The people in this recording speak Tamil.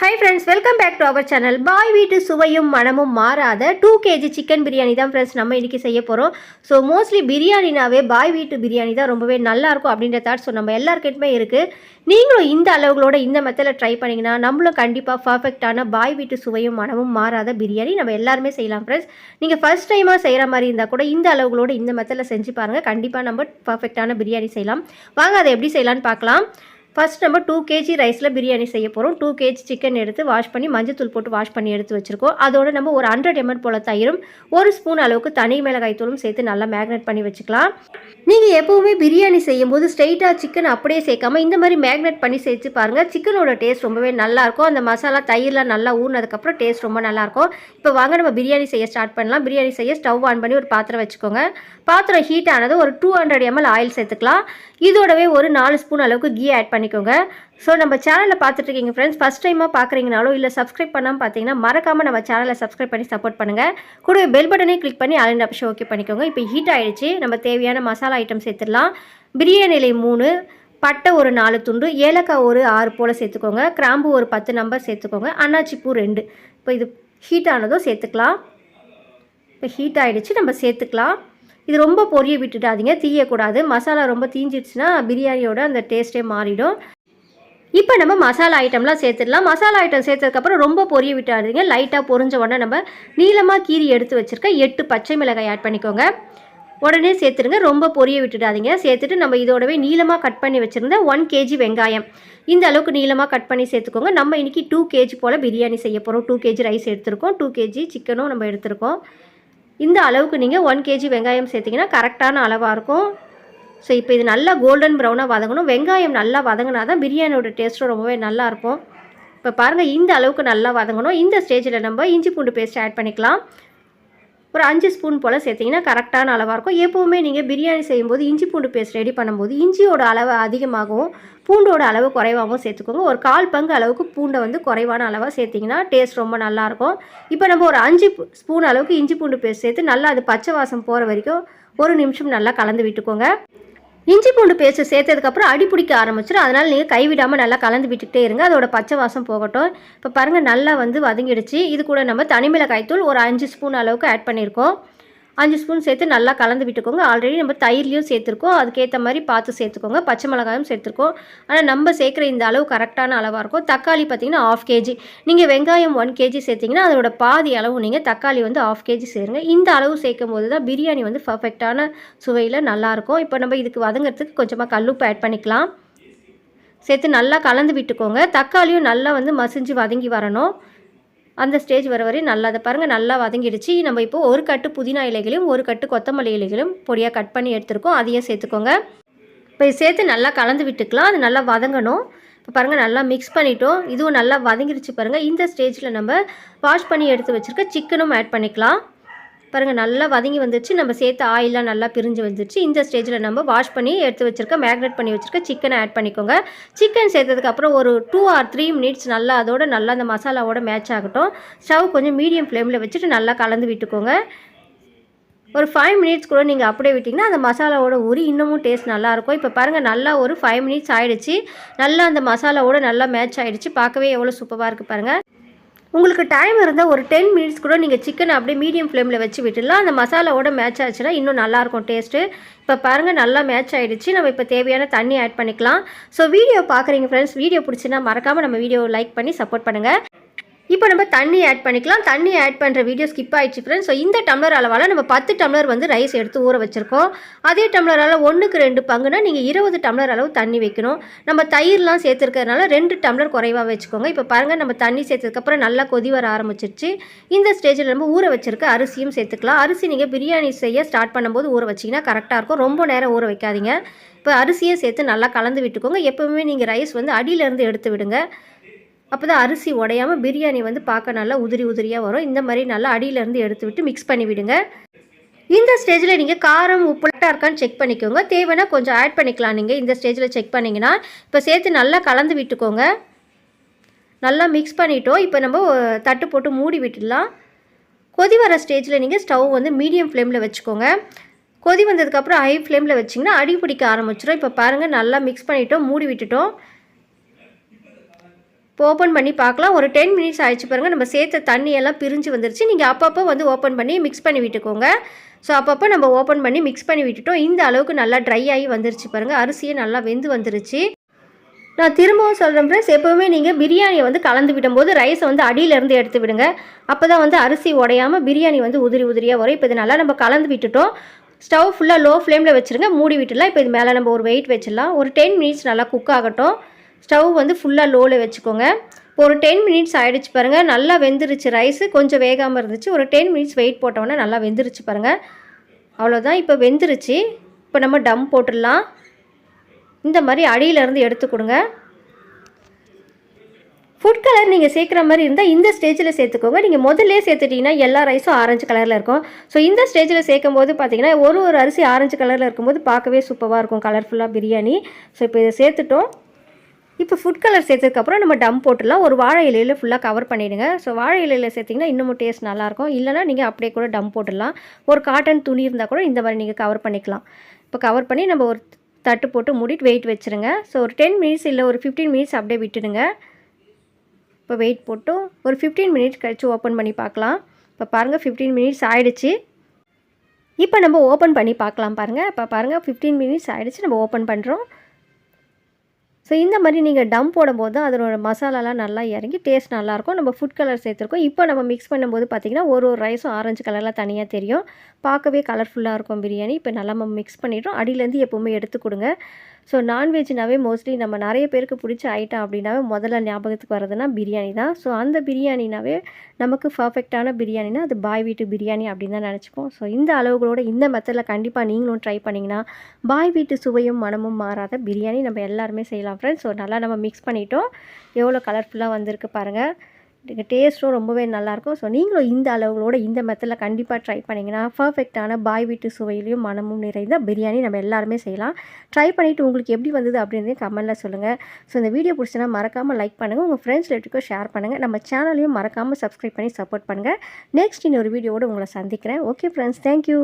Hi friends welcome back to our channel Bhai வீட்டு சுவையும் மனமும் மாறாத டூ கேஜி சிக்கன் பிரியாணி தான் ஃப்ரெண்ட்ஸ் நம்ம இன்றைக்கி செய்ய போகிறோம் ஸோ மோஸ்ட்லி பிரியாணினாவே பாய் வீட்டு பிரியாணி தான் ரொம்பவே நல்லாயிருக்கும் அப்படின்ற தாட் ஸோ நம்ம எல்லாருக்கிட்டுமே இருக்குது நீங்களும் இந்த அளவுகளோட இந்த மெத்தடில் ட்ரை பண்ணிங்கன்னா நம்மளும் கண்டிப்பாக பர்ஃபெக்டான பாய் வீட்டு சுவையும் மனமும் மாறாத பிரியாணி நம்ம எல்லாருமே செய்யலாம் ஃப்ரெண்ட்ஸ் நீங்கள் ஃபஸ்ட் டைமாக செய்கிற மாதிரி இருந்தால் கூட இந்த அளவுகளோட இந்த மெத்தடில் செஞ்சு பாருங்கள் கண்டிப்பாக நம்ம பர்ஃபெக்டான பிரியாணி செய்யலாம். வாங்க அதை எப்படி செய்யலாம்னு பார்க்கலாம். ஃபர்ஸ்ட் நம்ம டூ கேஜி ரைஸில் பிரியாணி செய்ய போகிறோம் டூ கேஜி சிக்கன் எடுத்து வாஷ் பண்ணி மஞ்சத்தூள் போட்டு வாஷ் பண்ணி எடுத்து வச்சுருக்கோம். அதோடு நம்ம ஒரு ஹண்ட்ரட் எம்எல் போல் தயிரும் ஒரு ஸ்பூன் அளவுக்கு தனி மிளகாய் தூளும் சேர்த்து நல்லா மேக்னேட் பண்ணி வச்சுக்கலாம். நீங்கள் எப்போவுமே பிரியாணி செய்யும்போது ஸ்ட்ரைட்டாக சிக்கன் அப்படியே சேர்க்காம இந்த மாதிரி மேக்னேட் பண்ணி சேர்த்து பாருங்கள் சிக்கனோட டேஸ்ட் ரொம்பவே நல்லாயிருக்கும் அந்த மசாலா தயிரெலாம் நல்லா ஊறினதுக்கப்புறம் டேஸ்ட் ரொம்ப நல்லாயிருக்கும் இப்போ வாங்க நம்ம பிரியாணி செய்ய ஸ்டார்ட் பண்ணலாம். பிரியாணி செய்ய ஸ்டவ் ஆன் பண்ணி ஒரு பாத்திரம் வச்சுக்கோங்க. பாத்திரம் ஹீட் ஆனது ஒரு டூ ஹண்ட்ரட் எம்எல் ஆயில் சேர்த்துக்கலாம். இதோடவே ஒரு நாலு ஸ்பூன் அளவுக்கு கீ ஆட் பண்ணிக்கோங்க. ஸோ நம்ம சேனலில் பார்த்துட்ருக்கீங்க ஃப்ரெண்ட்ஸ் ஃபஸ்ட் டைமாக பார்க்குறீங்கனாலோ இல்லை சப்ஸ்கிரைப் பண்ணாமல் பார்த்தீங்கன்னா மறக்காமல் நம்ம சேனலை சப்ஸ்கிரைப் பண்ணி சப்போர்ட் பண்ணுங்கள் கூட பெல் பட்டனே கிளிக் பண்ணி அலண்ட் ஆப்ஷன் ஓகே பண்ணிக்கோங்க. இப்போ ஹீட் ஆகிடுச்சு நம்ம தேவையான மசாலா ஐட்டம் சேர்த்துடலாம். பிரியாணிலை மூணு பட்டை ஒரு நாலு துண்டு ஏலக்காய் ஒரு ஆறு போல் சேர்த்துக்கோங்க. கிராம்பு ஒரு பத்து நம்பர் சேர்த்துக்கோங்க. அன்னாச்சிப்பூ ரெண்டு. இப்போ இது ஹீட் ஆனதும் சேர்த்துக்கலாம். இப்போ ஹீட் ஆகிடுச்சு நம்ம சேர்த்துக்கலாம். இது ரொம்ப பொரிய விட்டுடாதீங்க தீயக்கூடாது. மசாலா ரொம்ப தீஞ்சிடுச்சுன்னா பிரியாணியோட அந்த டேஸ்ட்டே மாறிடும். இப்போ நம்ம மசாலா ஐட்டம்லாம் சேர்த்துடலாம். மசாலா ஐட்டம் சேர்த்ததுக்கப்புறம் ரொம்ப பொரிய விட்டாதீங்க லைட்டாக பொரிஞ்ச உடனே நம்ம நீளமாக கீரி எடுத்து வச்சுருக்க எட்டு பச்சை மிளகாய் ஆட் பண்ணிக்கோங்க. உடனே சேர்த்துருங்க ரொம்ப பொரிய விட்டுடாதீங்க. சேர்த்துட்டு நம்ம இதோடவே நீளமாக கட் பண்ணி வச்சுருந்த ஒன் கேஜி வெங்காயம். இந்த அளவுக்கு நீளமாக கட் பண்ணி சேர்த்துக்கோங்க. நம்ம இன்றைக்கி டூ கேஜி போல் பிரியாணி செய்ய போகிறோம் டூ கேஜி ரைஸ் எடுத்திருக்கோம். டூ கேஜி சிக்கனும் நம்ம எடுத்திருக்கோம். இந்த அளவுக்கு நீங்கள் ஒன் கேஜி வெங்காயம் சேர்த்திங்கன்னா கரெக்டான அளவாக இருக்கும். ஸோ இப்போ இது நல்லா கோல்டன் ப்ரௌனாக வதங்கணும். வெங்காயம் நல்லா வதங்கினா தான் பிரியாணியோட டேஸ்ட்டும் ரொம்பவே நல்லாயிருக்கும் இப்போ பாருங்கள் இந்த அளவுக்கு நல்லா வதங்கணும். இந்த ஸ்டேஜில் நம்ம இஞ்சி பூண்டு பேஸ்ட் ஆட் பண்ணிக்கலாம். ஒரு அஞ்சு ஸ்பூன் போல் சேர்த்திங்கன்னா கரெக்டான அளவாக இருக்கும். எப்போவுமே நீங்கள் பிரியாணி செய்யும்போது இஞ்சி பூண்டு பேஸ்ட் ரெடி பண்ணும்போது இஞ்சியோட அளவு அதிகமாகவும் பூண்டோட அளவு குறைவாகவும் சேர்த்துக்கோங்க. ஒரு கால் பங்கு அளவுக்கு பூண்டை வந்து குறைவான அளவாக சேர்த்திங்கன்னா டேஸ்ட் ரொம்ப நல்லாயிருக்கும் இப்போ நம்ம ஒரு அஞ்சு ஸ்பூன் அளவுக்கு இஞ்சி பூண்டு பேஸ்ட் சேர்த்து நல்லா அது பச்சை வாசம் போகிற வரைக்கும் ஒரு நிமிஷம் நல்லா கலந்து விட்டுக்கோங்க. இஞ்சி பூண்டு பேஸ்ட்டு சேர்த்ததுக்கப்புறம் அடி பிடிக்க ஆரம்பிச்சிடும் அதனால் நீங்கள் கைவிடாமல் நல்லா கலந்து விட்டுக்கிட்டே இருங்க. அதோட பச்சை வாசம் போகட்டும். இப்போ பாருங்கள் நல்லா வந்து வதங்கிடுச்சு. இது கூட நம்ம தனிமிளகாய் தூள் ஒரு அஞ்சு ஸ்பூன் அளவுக்கு ஆட் பண்ணியிருக்கோம். அஞ்சு ஸ்பூன் சேர்த்து நல்லா கலந்து விட்டுக்கோங்க. ஆல்ரெடி நம்ம தயிர்லையும் சேர்த்துருக்கோம். அதுக்கேற்ற மாதிரி பார்த்து சேர்த்துக்கோங்க. பச்சை மிளகாயும் சேர்த்துருக்கோம். ஆனால் நம்ம சேர்க்குற இந்த அளவு கரெக்டான அளவாக இருக்கும். தக்காளி பார்த்திங்கன்னா ஆஃப் கேஜி நீங்கள் வெங்காயம் ஒன் கேஜி சேர்த்திங்கன்னா அதோட பாதி அளவு நீங்கள் தக்காளி வந்து ஆஃப் கேஜி சேருங்க. இந்த அளவு சேர்க்கும் போது தான் பிரியாணி வந்து பர்ஃபெக்டான சுவையில் நல்லாயிருக்கும் இப்போ நம்ம இதுக்கு வதங்கிறதுக்கு கொஞ்சமாக கல்லுப்பு ஆட் பண்ணிக்கலாம். சேர்த்து நல்லா கலந்து விட்டுக்கோங்க. தக்காளியும் நல்லா வந்து மசிஞ்சு வதங்கி வரணும். அந்த ஸ்டேஜ் வர வரை நல்லா அதை பாருங்கள் நல்லா வதங்கிடுச்சு. நம்ம இப்போ ஒரு கட்டு புதினா இலைகளையும் ஒரு கட்டு கொத்தமல்லி இலைகளையும் பொடியாக கட் பண்ணி எடுத்துருக்கோம். அதையும் சேர்த்துக்கோங்க. இப்போ இது சேர்த்து நல்லா கலந்து விட்டுக்கலாம். அது நல்லா வதங்கணும். இப்போ பாருங்கள் நல்லா மிக்ஸ் பண்ணிட்டோம். இதுவும் நல்லா வதங்கிடுச்சு பாருங்கள் இந்த ஸ்டேஜில் நம்ம வாஷ் பண்ணி எடுத்து வச்சுருக்க சிக்கனும் ஆட் பண்ணிக்கலாம். பாருங்கள் நல்லா வதங்கி வந்துச்சு நம்ம சேர்த்து ஆயிலாம் நல்லா பிரிஞ்சு வந்துச்சு இந்த ஸ்டேஜில் நம்ம வாஷ் பண்ணி எடுத்து வச்சுருக்க மேக்னேட் பண்ணி வச்சுருக்க சிக்கனை ஆட் பண்ணிக்கோங்க. சிக்கன் சேர்த்ததுக்கப்புறம் ஒரு டூ ஆர் த்ரீ மினிட்ஸ் நல்லா அதோட நல்லா அந்த மசாலாவோட மேட்ச் ஆகட்டும். ஸ்டவ் கொஞ்சம் மீடியம் ஃப்ளேமில் வச்சுட்டு நல்லா கலந்து விட்டுக்கோங்க. ஒரு ஃபைவ் மினிட்ஸ் கூட நீங்கள் அப்படியே விட்டிங்கன்னா அந்த மசாலாவோட ஊறி இன்னமும் டேஸ்ட் நல்லாயிருக்கும் இப்போ பாருங்கள் நல்லா ஒரு ஃபைவ் மினிட்ஸ் ஆகிடுச்சு நல்லா அந்த மசாலாவோட நல்லா மேட்ச் ஆகிடுச்சு பார்க்கவே எவ்வளோ சூப்பராக இருக்குது பாருங்கள் உங்களுக்கு டைம் இருந்தால் ஒரு டென் மினிட்ஸ் கூட நீங்கள் சிக்கனை அப்படியே மீடியம் ஃப்ளேமில் வச்சு விட்டுடலாம். அந்த மசாலாவோட மேட்ச் ஆச்சுன்னா இன்னும் நல்லாயிருக்கும் டேஸ்ட்டு இப்போ பாருங்கள் நல்லா மேட்ச் ஆகிடுச்சு நம்ம இப்போ தேவையான தண்ணி ஆட் பண்ணிக்கலாம். ஸோ வீடியோ பார்க்குறீங்க ஃப்ரெண்ட்ஸ் வீடியோ பிடிச்சின்னா மறக்காமல் நம்ம வீடியோ லைக் பண்ணி சப்போர்ட் பண்ணுங்கள் இப்போ நம்ம தண்ணி ஆட் பண்ணிக்கலாம். தண்ணி ஆட் பண்ணுற வீடியோ ஸ்கிப் ஆயிடுச்சு ஃப்ரெண்ட்ஸ் ஸோ இந்த டம்ளர் அளவால் நம்ம பத்து டம்ளர் வந்து ரைஸ் எடுத்து ஊற வச்சுருக்கோம். அதே டம்ளர் அளவு ஒன்றுக்கு ரெண்டு பங்குனா நீங்கள் இருபது டம்ளர் அளவு தண்ணி வைக்கணும். நம்ம தயிர்லாம் சேர்த்துருக்கறனால ரெண்டு டம்ளர் குறைவாக வச்சுக்கோங்க. இப்போ பாருங்கள் நம்ம தண்ணி சேர்த்ததுக்கப்புறம் நல்லா கொதி வர ஆரம்பிச்சிருச்சு. இந்த ஸ்டேஜில் நம்ம ஊற வச்சுருக்க அரிசியும் சேர்த்துக்கலாம். அரிசி நீங்கள் பிரியாணி செய்ய ஸ்டார்ட் பண்ணும்போது ஊற வச்சிங்கன்னா கரெக்டாக இருக்கும். ரொம்ப நேரம் ஊற வைக்காதீங்க. இப்போ அரிசியை சேர்த்து நல்லா கலந்து விட்டுக்கோங்க. எப்போவுமே நீங்கள் ரைஸ் வந்து அடியிலேருந்து எடுத்து விடுங்க. அப்போ தான் அரிசி உடையாமல் பிரியாணி வந்து பார்க்க நல்லா உதிரி உதிரியாக வரும். இந்த மாதிரி நல்லா அடியிலேருந்து எடுத்து விட்டு மிக்ஸ் பண்ணி விடுங்க. இந்த ஸ்டேஜில் நீங்கள் காரம் உப்பு கரெக்டாக இருக்கான்னு செக் பண்ணிக்கோங்க. தேவைன்னா கொஞ்சம் ஆட் பண்ணிக்கலாம். நீங்கள் இந்த ஸ்டேஜில் செக் பண்ணிங்கன்னா இப்போ சேர்த்து நல்லா கலந்து விட்டுக்கோங்க. நல்லா மிக்ஸ் பண்ணிட்டோம். இப்போ நம்ம தட்டு போட்டு மூடி விட்டுடலாம். கொதி வர ஸ்டேஜில் நீங்கள் ஸ்டவ் வந்து மீடியம் ஃப்ளேமில் வச்சுக்கோங்க. கொதி வந்ததுக்கப்புறம் ஹை ஃப்ளேமில் வச்சிங்கன்னா அடி பிடிக்க ஆரம்பிச்சிடும் இப்போ பாருங்கள் நல்லா மிக்ஸ் பண்ணிட்டோம். மூடி விட்டுட்டோம். இப்போ ஓப்பன் பண்ணி பார்க்கலாம். ஒரு டென் மினிட்ஸ் ஆயிடுச்சு பாருங்கள் நம்ம சேர்த்த தண்ணியெல்லாம் பிரிஞ்சு வந்துருச்சு. நீங்கள் அப்பப்போ வந்து ஓப்பன் பண்ணி மிக்ஸ் பண்ணி விட்டுக்கோங்க. ஸோ அப்பப்போ நம்ம ஓப்பன் பண்ணி மிக்ஸ் பண்ணி விட்டுட்டோம். இந்த அளவுக்கு நல்லா ட்ரை ஆகி வந்துருச்சு பாருங்கள் அரிசியே நல்லா வெந்து வந்துருச்சு. நான் திரும்பவும் சொல்கிறேன் ஃப்ரெண்ட்ஸ் எப்போவுமே நீங்கள் பிரியாணியை வந்து கலந்து விடும்போது ரைஸை வந்து அடியிலேருந்து எடுத்து விடுங்க. அப்போ தான் வந்து அரிசி உடையாமல் பிரியாணி வந்து உதிரி உதிரியாக வரும். இப்போ இது நல்லா நம்ம கலந்து விட்டுட்டோம். ஸ்டவ் ஃபுல்லாக லோ ஃப்ளேமில் வச்சுருங்க. மூடி விட்டுலாம் இப்போ இது மேலே நம்ம ஒரு வெயிட் வச்சிடலாம். ஒரு டென் மினிட்ஸ் நல்லா குக் ஆகட்டும். ஸ்டவ் வந்து ஃபுல்லாக லோவில் வச்சுக்கோங்க. இப்போ ஒரு டென் மினிட்ஸ் ஆகிடுச்சு பாருங்கள் நல்லா வெந்துருச்சு ரைஸு கொஞ்சம் வேகாமல் இருந்துச்சு. ஒரு டென் மினிட்ஸ் வெயிட் போட்டோன்னே நல்லா வெந்துருச்சு பாருங்கள் அவ்வளோதான் இப்போ வெந்துருச்சு. இப்போ நம்ம டம் போட்டுடலாம். இந்த மாதிரி அடியிலேருந்து எடுத்து கொடுங்க. ஃபுட் கலர் நீங்கள் சேர்க்குற மாதிரி இருந்தால் இந்த ஸ்டேஜில் சேர்த்துக்கோங்க. நீங்கள் முதல்ல சேர்த்துட்டிங்கன்னா எல்லா ரைஸும் ஆரஞ்சு கலரில் இருக்கும். ஸோ இந்த ஸ்டேஜில் சேர்க்கும் போது பார்த்தீங்கன்னா ஒரு ஒரு அரிசி ஆரஞ்சு கலரில் இருக்கும்போது பார்க்கவே சூப்பராக இருக்கும். கலர்ஃபுல்லாக பிரியாணி. ஸோ இப்போ இதை சேர்த்துட்டோம். இப்போ ஃபுட் கலர் சேர்த்ததுக்கப்புறம் நம்ம டம் போட்டுடலாம். ஒரு வாழை இலையில் ஃபுல்லாக கவர் பண்ணிவிடுங்க ஸோ வாழை இலையில் சேர்த்திங்கன்னா இன்னமும் டேஸ்ட் நல்லாயிருக்கும். இல்லைனா நீங்கள் அப்படியே கூட டம் போட்டுடலாம். ஒரு காட்டன் துணி இருந்தால் கூட இந்த மாதிரி நீங்கள் கவர் பண்ணிக்கலாம். இப்போ கவர் பண்ணி நம்ம ஒரு தட்டு போட்டு மூடிட்டு வெயிட் வச்சுருங்க. ஸோ ஒரு டென் மினிட்ஸ் இல்லை ஒரு ஃபிஃப்டீன் மினிட்ஸ் அப்படியே விட்டுடுங்க. இப்போ வெயிட் போட்டு ஒரு ஃபிஃப்டீன் மினிட்ஸ் கழித்து ஓப்பன் பண்ணி பார்க்கலாம். இப்போ பாருங்கள் ஃபிஃப்டீன் மினிட்ஸ் ஆகிடுச்சு இப்போ நம்ம ஓப்பன் பண்ணி பார்க்கலாம் பாருங்கள் இப்போ பாருங்கள் ஃபிஃப்டீன் மினிட்ஸ் ஆகிடுச்சு நம்ம ஓப்பன் பண்ணுறோம் ஸோ இந்த மாதிரி நீங்கள் டம் போடும்போது தான் அதனோட மசாலாலாம் நல்லா இறங்கி டேஸ்ட் நல்லாயிருக்கும். நம்ம ஃபுட் கலர் சேர்த்துருக்கோம். இப்போ நம்ம மிக்ஸ் பண்ணும்போது பார்த்திங்கன்னா ஒரு ஒரு ரைஸும் ஆரஞ்சு கலரில் தனியாக தெரியும். பார்க்கவே கலர்ஃபுல்லாக இருக்கும் பிரியாணி. இப்போ நல்லா நம்ம மிக்ஸ் பண்ணிட்டோம் அடியிலேருந்து எப்போவுமே எடுத்து கொடுங்க. ஸோ நான்வெஜ்னாவே மோஸ்ட்லி நம்ம நிறைய பேருக்கு பிடிச்ச ஐட்டம் அப்படின்னாவே முதல்ல ஞாபகத்துக்கு வரதுன்னா பிரியாணி தான். ஸோ அந்த பிரியாணினாவே நமக்கு பர்ஃபெக்டான பிரியாணினா அது பாய் வீட்டு பிரியாணி அப்படின்னு தான் நினச்சிப்போம். ஸோ இந்த அளவுகளோட இந்த மெத்தடில் கண்டிப்பாக நீங்களும் ட்ரை பண்ணிங்கன்னா பாய் வீட்டு சுவையும் மனமும் மாறாத பிரியாணி நம்ம எல்லாருமே செய்யலாம் ஃப்ரெண்ட்ஸ் ஸோ நல்லா நம்ம மிக்ஸ் பண்ணிட்டோம். எவ்வளோ கலர்ஃபுல்லாக வந்திருக்கு பாருங்கள் டேஸ்ட்டும் ரொம்பவே நல்லாயிருக்கும். ஸோ நீங்களும் இந்த அளவுகளோட இந்த மெத்தடில் கண்டிப்பாக ட்ரை பண்ணிங்கன்னா பர்ஃபெக்டான பாய் வீட்டு சுவையிலையும் மனமும் நிறைந்த பிரியாணி நம்ம எல்லாருமே செய்யலாம். ட்ரை பண்ணிவிட்டு உங்களுக்கு எப்படி வந்தது அப்படின்றதையும் கமெண்ட்டில் சொல்லுங்கள் ஸோ இந்த வீடியோ பிடிச்சினா மறக்காமல் லைக் பண்ணுங்கள் உங்கள் ஃப்ரெண்ட்ஸ் ரிலேட்டிவ்க்கும் ஷேர் பண்ணுங்கள் நம்ம சேனலையும் மறக்காமல் சப்ஸ்கிரைப் பண்ணி சப்போர்ட் பண்ணுங்கள் நெக்ஸ்ட் இன்னொரு வீடியோவோடு உங்களை சந்திக்கிறேன். Okay friends thank you